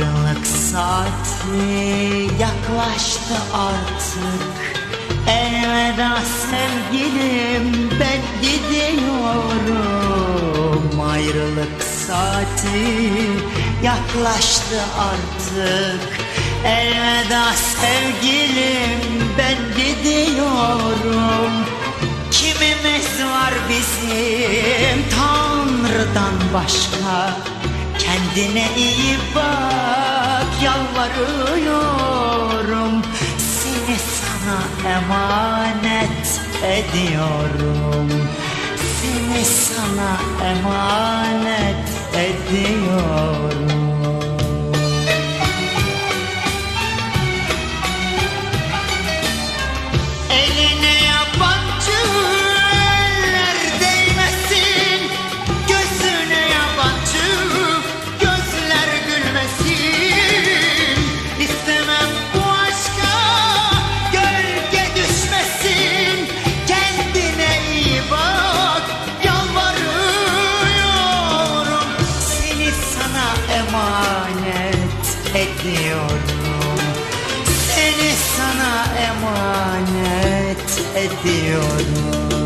Ayrılık saati yaklaştı artık. Elveda sevgilim ben gidiyorum. Ayrılık saati yaklaştı artık. Elveda sevgilim ben gidiyorum. Kimimiz var bizim Tanrı'dan başka. Kendine iyi bak yalvarıyorum Seni sana emanet ediyorum. Seni sana emanet ediyorum ediyorum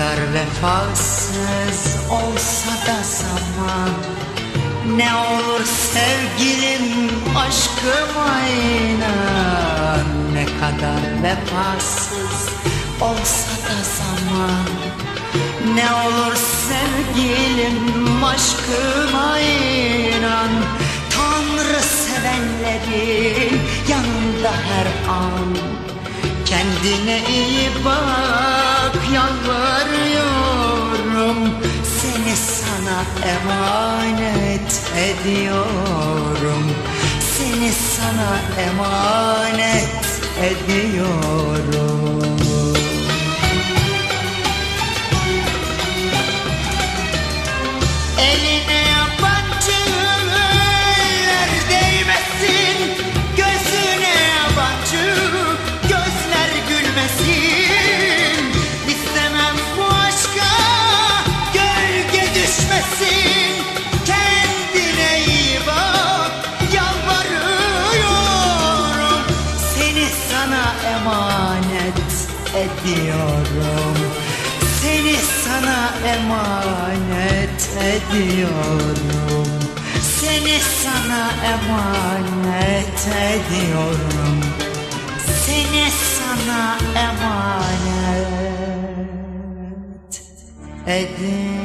kadar vefasız olsa da zaman Ne olur sevgilim aşkıma inan Ne kadar vefasız olsa da zaman Ne olur sevgilim aşkıma inan Tanrı sevenlerin yanında her an Kendine iyi bak yalvarıyorum emanet ediyorum. Seni sana emanet ediyorum ediyorum. Seni sana emanet ediyorum. Seni sana emanet ediyorum. Seni sana emanet ediyorum